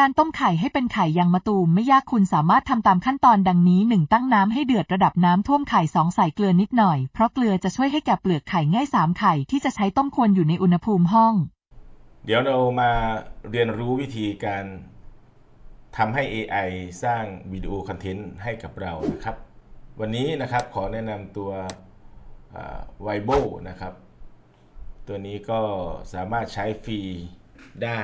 การต้มไข่ให้เป็นไข่ยางมะตูมไม่ยากคุณสามารถทำตามขั้นตอนดังนี้ 1. ตั้งน้ำให้เดือดระดับน้ำท่วมไข่ 2. ใส่เกลือนิดหน่อย เพราะเกลือจะช่วยให้แกะเปลือกไข่ง่าย 3. ไข่ที่จะใช้ต้มควรอยู่ในอุณหภูมิห้อง เดี๋ยวเรามาเรียนรู้วิธีการทำให้ AI สร้างวิดีโอคอนเทนต์ให้กับเรานะครับ วันนี้นะครับขอแนะนำตัวไวโบนะครับ ตัวนี้ก็สามารถใช้ฟรีได้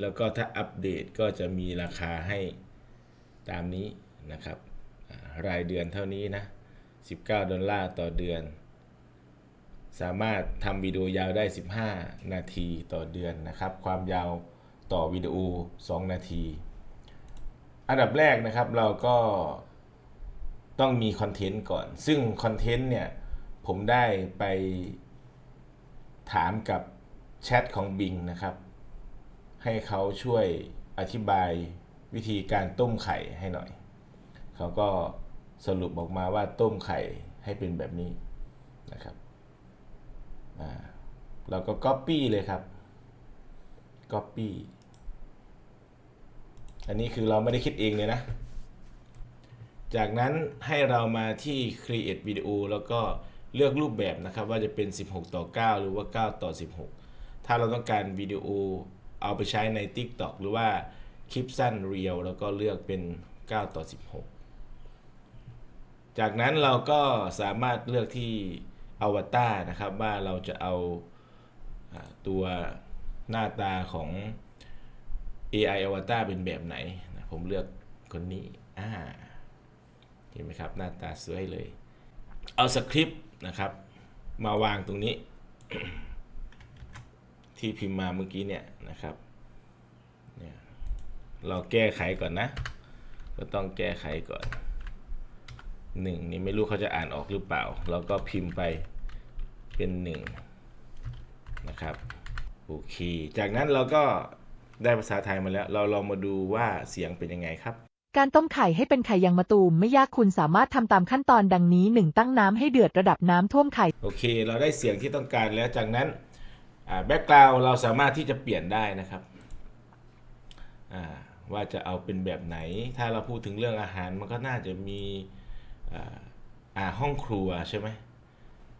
แล้วก็ถ้าอัปเดตก็จะมีราคาให้ตามนี้นะครับ รายเดือนเท่านี้นะ 19 ดอลลาร์ต่อเดือน สามารถทำวิดีโอยาวได้ 15 นาทีต่อเดือนนะครับ ความยาวต่อวิดีโอ 2 นาที อันดับแรกนะครับเราก็ต้องมีคอนเทนต์ก่อน ซึ่งคอนเทนต์เนี่ย ผมได้ไปถามกับแชทของ Bing นะครับ ให้เขาช่วยอธิบายวิธีการต้มไข่ให้หน่อย เขาก็สรุปออกมาว่าต้มไข่ให้เป็นแบบนี้นะครับอ่าเราก็ Copy เลยครับ Copy อันนี้คือเราไม่ได้คิดเองเลยนะ จากนั้นให้เรามาที่ Create Video แล้วก็เลือกรูปแบบนะครับว่าจะเป็น 16 ต่อ 9 หรือว่า 9 ต่อ 16 ถ้าเราต้องการวิดีโอ เอาไปใช้ใน TikTok หรือว่าคลิปสั้นเรียวแล้วก็เลือกเป็น 9 ต่อ 16 จากนั้นเราก็สามารถเลือกที่อวตารนะครับว่าเราจะเอาตัวหน้าตาของ AI อวตารเป็นแบบไหนนะผมเลือกคนนี้อ่าเห็นไหมครับ หน้าตาสวยเลย เอาสคริปต์นะครับ มาวางตรงนี้ ที่พิมพ์มาเมื่อกี้เนี่ยนะครับเนี่ยเราแก้ไขก่อนนะ ก็ต้องแก้ไขก่อนหนึ่งนี่ไม่รู้เขาจะอ่านออกหรือเปล่า เราก็พิมพ์ไปเป็นหนึ่งนะครับโอเค จากนั้นเราก็ได้ภาษาไทยมาแล้ว เราลองมาดูว่าเสียงเป็นยังไงครับ การต้มไข่ให้เป็นไข่ยางมะตูมไม่ยากคุณสามารถทำตามขั้นตอนดังนี้ 1. ตั้งน้ำให้เดือดระดับน้ำท่วมไข่ โอเค เราได้เสียงที่ต้องการแล้วจากนั้น แบ็กกราวเราสามารถที่จะเปลี่ยนได้นะครับว่าจะเอาเป็นแบบไหน ถ้าเราพูดถึงเรื่องอาหารมันก็น่าจะมีอ่าห้องครัวใช่ไหม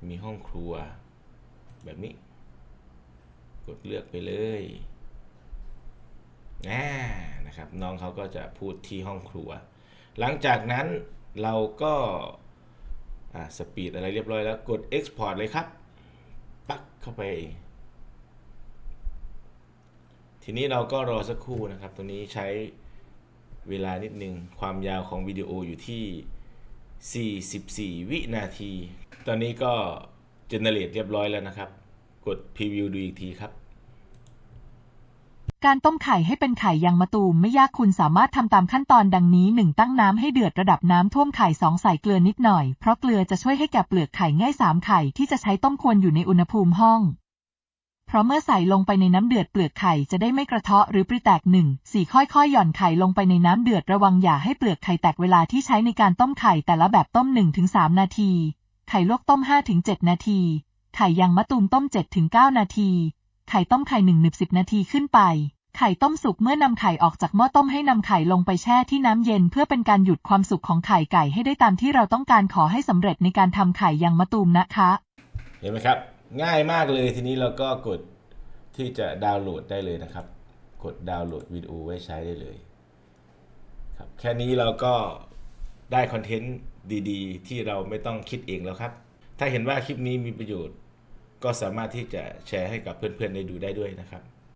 มีห้องครัวแบบนี้ กดเลือกไปเลยอ่านะครับน้องเขาก็จะพูดที่ห้องครัว หลังจากนั้นเราก็อ่าสปีดอะไรเรียบร้อยแล้วกด Export เลยครับ ปักเข้าไป ทีนี้เราก็รอสักครู่นะครับ ตัวนี้ใช้เวลานิดนึง ความยาวของวิดีโออยู่ที่ 44 วินาที ตอนนี้ก็เจเนเรตเรียบร้อยแล้วนะครับ กดพรีวิวดูอีกทีครับ การต้มไข่ให้เป็นไข่ยางมะตูมไม่ยากคุณสามารถทำตามขั้นตอนดังนี้ 1. ตั้งน้ำให้เดือดระดับน้ำท่วมไข่ 2. ใส่เกลือนิดหน่อย เพราะเกลือจะช่วยให้แกะเปลือกไข่ง่าย 3. ไข่ที่จะใช้ต้มควรอยู่ในอุณหภูมิห้อง เพราะเมื่อใส่ลงไปในน้ำเดือดเปลือกไข่จะได้ไม่กระเทาะหรือปริแตกหนึ่งสี่ค่อยๆ หย่อนไข่ลงไปในน้ำเดือดระวังอย่าให้เปลือกไข่แตกเวลาที่ใช้ในการต้มไข่แต่ละแบบต้ม 1-3 นาที ไข่ลวกต้ม 5-7 นาที ไข่ยางมะตูมต้ม 7-9 นาที ไข่ต้มไข่1 1 0นาทีขึ้นไปไข่ต้มสุกเมื่อนำไข่ออกจากหม้อต้มให้นำไข่ลงไปแช่ที่น้ำเย็น เพื่อเป็นการหยุดความสุกของไข่ไก่ให้ได้ตามที่เราต้องการขอให้สำเร็จในการทำไข่ยางมะตูมนะคะ เห็นไหมครับ ง่ายมากเลยทีนี้เราก็กดที่จะดาวน์โหลดได้เลยนะครับ กดดาวน์โหลดวิดีโอไว้ใช้ได้เลยครับแค่นี้เราก็ได้คอนเทนต์ดีๆ ที่เราไม่ต้องคิดเองแล้วครับ ถ้าเห็นว่าคลิปนี้มีประโยชน์ ก็สามารถที่จะแชร์ให้กับเพื่อนๆได้ดูได้ด้วยนะครับ